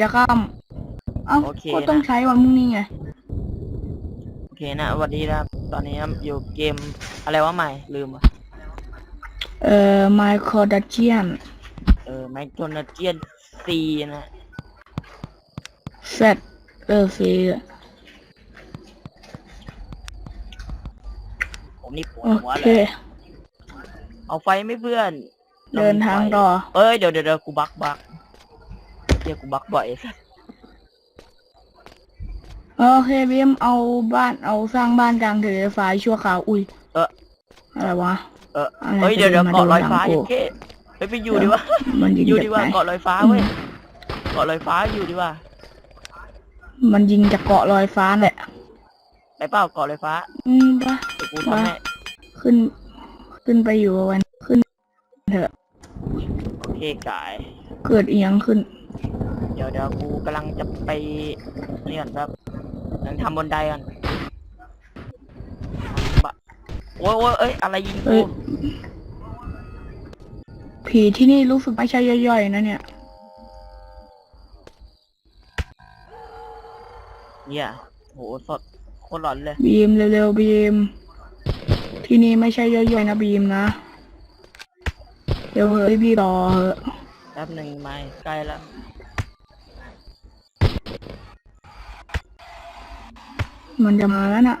จะข้ามเอ้าโอเค ก็ต้องนะใช้วันพรุ่งนี้ไงโอเคนะสวัสดีนะครับ ตอนนี้อยู่เกมอะไรวะใหม่ ลืมวะเอ่อไมโครดัเจียนเออไมโครนเจียนซีนะเซตเออซีผมนี่ปวดโอหัวเค เลย เอาไฟไหม่เพื่อนเดินทางต่อ เอ้ยเดี๋ยวเดี๋ยวเดี๋ยวกูบักบัก เดี๋ยวกูบักบ่อยไอ้สัสโอเคบีมเอาบ้านเอาสร้างบ้านกลางทะเลฟ้าชั่วคราวอุ้ยเอออะไรวะ เอออะไรเฮ้ยเดี๋ยวเดี๋ยวจะเกาะลอยฟ้ามาโดนหลังกูโอเคไปไปอยู่ดีวะมันยิงอยู่จากดีไหว่านเกาะลอยฟ้าเว้ยเกาะลอยฟ้าอยู่ดีว่ามันยิงจากเกาะลอยฟ้าแหละไปเปล่าเกาะลอยฟ้า อืมปะเดี๋ยวกูทำให้ขึ้น ขึ้นไปอยู่วันขึ้นเถอะโอเคกาย เกิดอีหยังขึ้นเดี๋ยวเดี๋ยวกูกำลังจะไปนี่ก่อนครับกำลังทำบนไดก่อนบะโอ้ยโอ้ยเอ้ยอะไรยิงเอ้กูยผีที่นี่รู้สึกไม่ใช่ย่อยๆนะเนี่ย เนี่ยโหสดโคตรหลอนเลยบีมเร็วๆบีม ที่นี่ไม่ใช่ย่อยๆนะบีมนะ เดี๋ยวเฮ้ยพี่รอเหอะแป๊บหนึ่งไม่ใกล้แล้ว มันจะมาแล้วน่ะ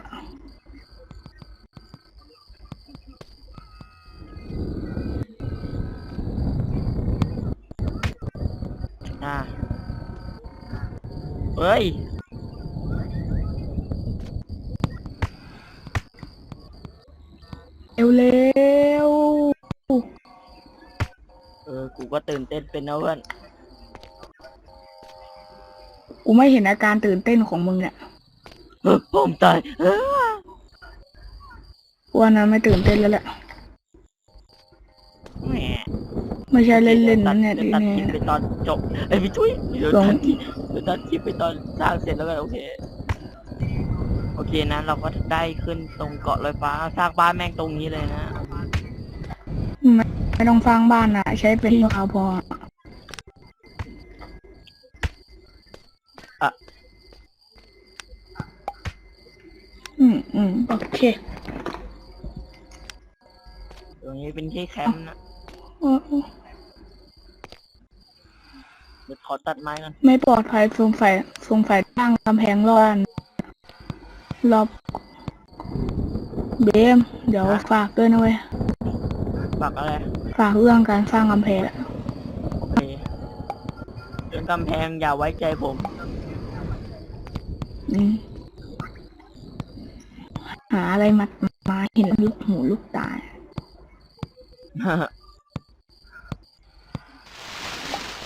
อ่าเฮ้ยเร็วเออ กูก็ตื่นเต้นเป็นนะเพื่อนๆกูไม่เห็นอาการตื่นเต้นของมึงเนี่ยเออ ผมตายเออกูว่านั้นไม่ตื่นเต้นแล้วแหละ แหมไม่ใช่เล่นๆนะเนี่ยดี๋ทีวตัดนี้คลิปไปตอนจบไอ้ยพี่ทุยเดี๋ยวลง ตัดคลิปเดี๋ยวตัดคลิปไปตอนสร้างเสร็จแล้วกันโอเค โอเคนะ เราก็ได้ขึ้นตรงเกาะลอยฟ้าสร้างบ้านแม่งตรงนี้เลยนะ ไม่ไม่ต้องสร้างบ้านนะใช้เป็นชั่วคราวพอ อะ อืมอืม โอเคตรงนี้เป็นที่แคมป์นะโอ้โอ้เดี๋ยวขอตัดไม้กันไม่ปลอดภัยสงสัยสงสัยตั้งกำแพงรอบรอบเบม เดี๋ยวฝากด้วยนะเว้ยปักอะไร ฝากเรื่องการสร้างกำแพงโอเคเรื่องกำแพงอย่าไว้ใจผม อืมหาอะไรมัดมาเห็นลูกหูลูกตา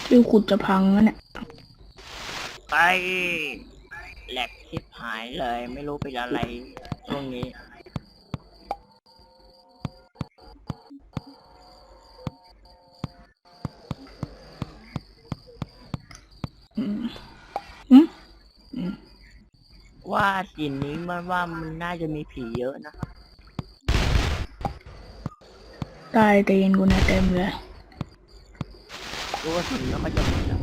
ที่ขุดจะพังแล้วเนี่ยไปแหลกทิพหายเลย ไม่รู้เป็นอะไรช่วงนี้ ว่าสินนี้มันว่ามันน่าจะมีผีเยอะนะใต้ตีนกูเนี่ยเต็มเลยรู้ว่าสินแล้วมันจะมีนะ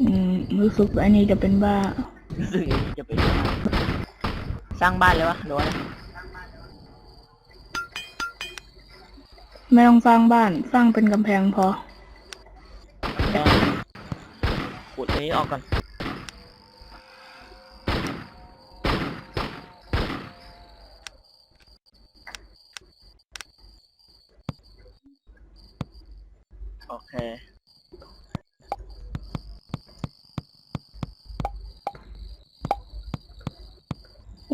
อืมรู้สึกว่าอันนี้จะเป็นบ้า รู้สึกอย่างนี้จะไปนสร้างบ้านเลยวะหรือว่าอะไรไม่ต้องสร้างบ้านสร้างเป็นกำแพงพอ แดง ขุดอันนี้ออกก่อนโอเค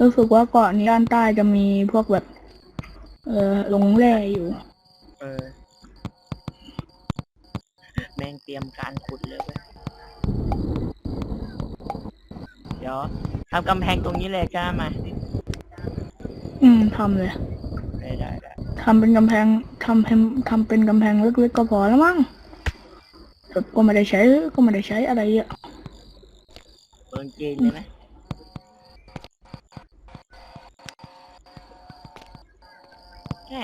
รู้สึกว่าเกาะนี้ด้านใต้จะมีพวกแบบ เออลงแร่อยู่ เออ แม่งเตรียมการขุดเลยเว้ยเดี๋ยวทำกำแพงตรงนี้เลยจ้ามาอืมทำเลยได้ได้ได้ทำเป็นกำแพงทำเป็นทำเป็นกำแพงเล็กๆก็พอแล้วมั้งแบบก็ไม่ได้ใช้ก็ไม่ได้ใช้อะไรเยอะเปิงจีนเลยไหมแหม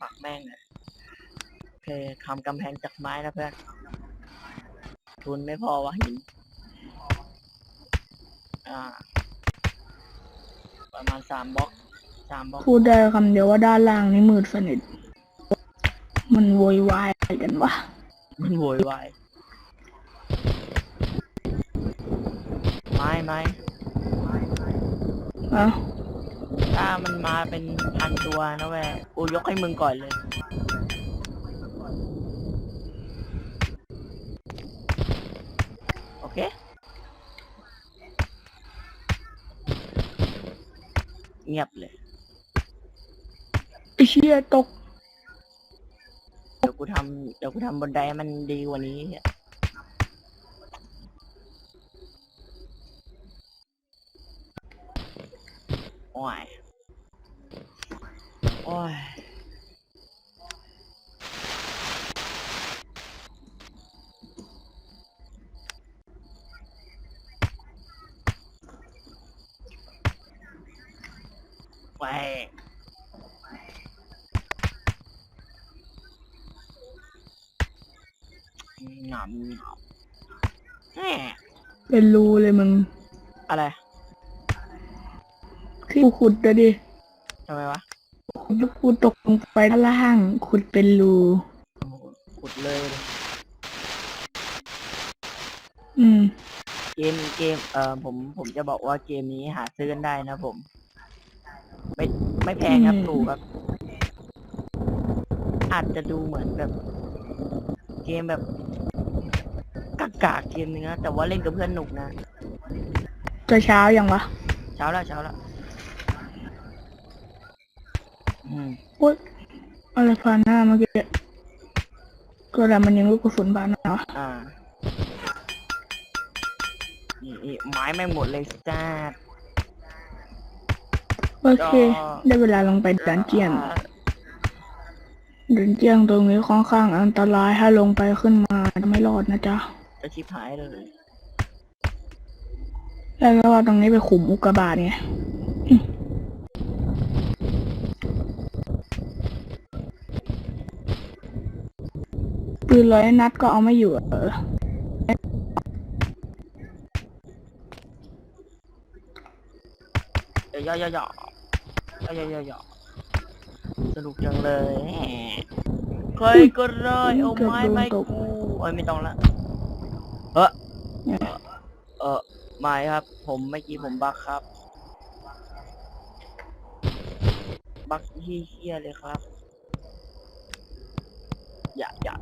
ปักแม่งเลยโอเคทำกำแพงจากไม้นะเพื่อน ทุนไม่พอวะหินอ่า ประมาณสามบล็อกสามบล็อกพูดได้คำเดียวว่าด้านล่างนี่มืดสนิท มันโวยวายอะไรกันวะ มันโวยวายไม้ไม้เอ้า ถ้ามันมาเป็นพันตัวนะแวกูยกให้มึงก่อนเลย โอเคเงียบเลยไอเชี่ยตก เดี๋ยวกูทำเดี๋ยวกูทำบนไดให้มันดีกว่านี้อะโอ้ย โอ้ย ไปหนำหนำแหมเป็นรูเลยมึงอะไรที่กูขุดอะดิทำไมวะขุดกูตกลงไปด้านล่าง ขุดเป็นรู โอ้โหขุดเลยอืม เกมเกมเอ่อผมผมจะบอกว่าเกมนี้หาซื้อกันได้นะผม ไม่ไม่แพงครับอืมถูกครับ อาจจะดูเหมือนแบบ เกมแบบกากาเกมนึงนะแต่ว่าเล่นกับเพื่อนหนุกนะจะเช้ายังวะเช้าแล้วเช้าแล้วอืมโอ๊ยอะไรผ่านหน้าเมื่อกี้ก็แล้วมันยังลูกกระสุนผ่านหน้าวะอ่านี่นี่ไม้แม่งหมดเลยจ้า โอเค ได้เวลาลงไปดันเจียนดันเจียนตรงนี้ค่อนข้างอันตรายถ้าลงไปขึ้นมาจะไม่รอดนะจ๊ะจะชิบหายเลยแล้วก็ว่าตรงนี้ไปขุมอุกกาบาตไงอืมปืนร้อยนัดก็เอาไม่อยู่อะเออเดี๋ยวย่อย่อย่อ ย่อย่อย่อย่อสนุกจังเลยแหมใครก็ได้เอาไม้ไม่กูเอ้ยไม่ต้องละเออเออไม่ครับ ผมเมื่อกี้ผมบักครับ บักเฮี้ยๆเลยครับ อย่าอย่า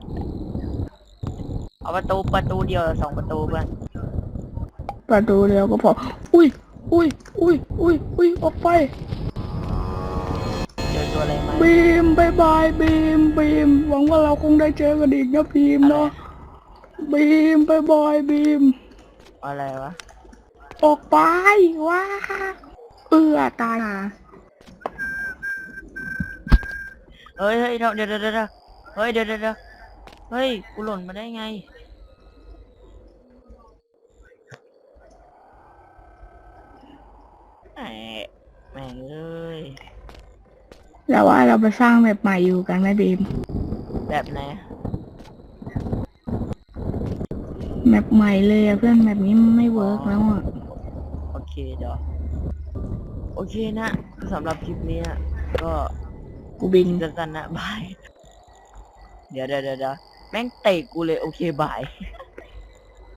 เอาประตูประตูเดียวสองประตูเพื่อนประตูเดียวก็พอ อุ้ย อุ้ย อุ้ย อุ้ย อุ้ย ออกไปเจอ ตัวอะไรไหมบีมบายบายบีมบีมหวังว่าเราคงได้เจอกันอีกนะบีมเนาะบีมบายบายบีม อะไรวะ ออกไปว้าเอือตายอะเฮ้ยเฮ้ยเดี๋ยวเดี๋ยวเดี๋ยวเดี๋ยวเฮ้ยเดี๋ยวเดี๋ยวเดี๋ยวเฮ้ยกูหล่นมาได้ไงแหมแม่งเอ้ย แล้วว่าเราไปสร้างแบบใหม่อยู่กันไหมบีมแบบไหนแบบใหม่เลยอะเพื่อนแบบนี้ไม่เวิร์กแล้วอะโอเคเดี๋ยวโอเคนะสำหรับคลิปนี้นะก็กูบินสั้นๆนะบายเดี๋ยวเดี๋ยวเดี๋ยวเดี๋ยวแม่งเตะกูเลยโอเคบาย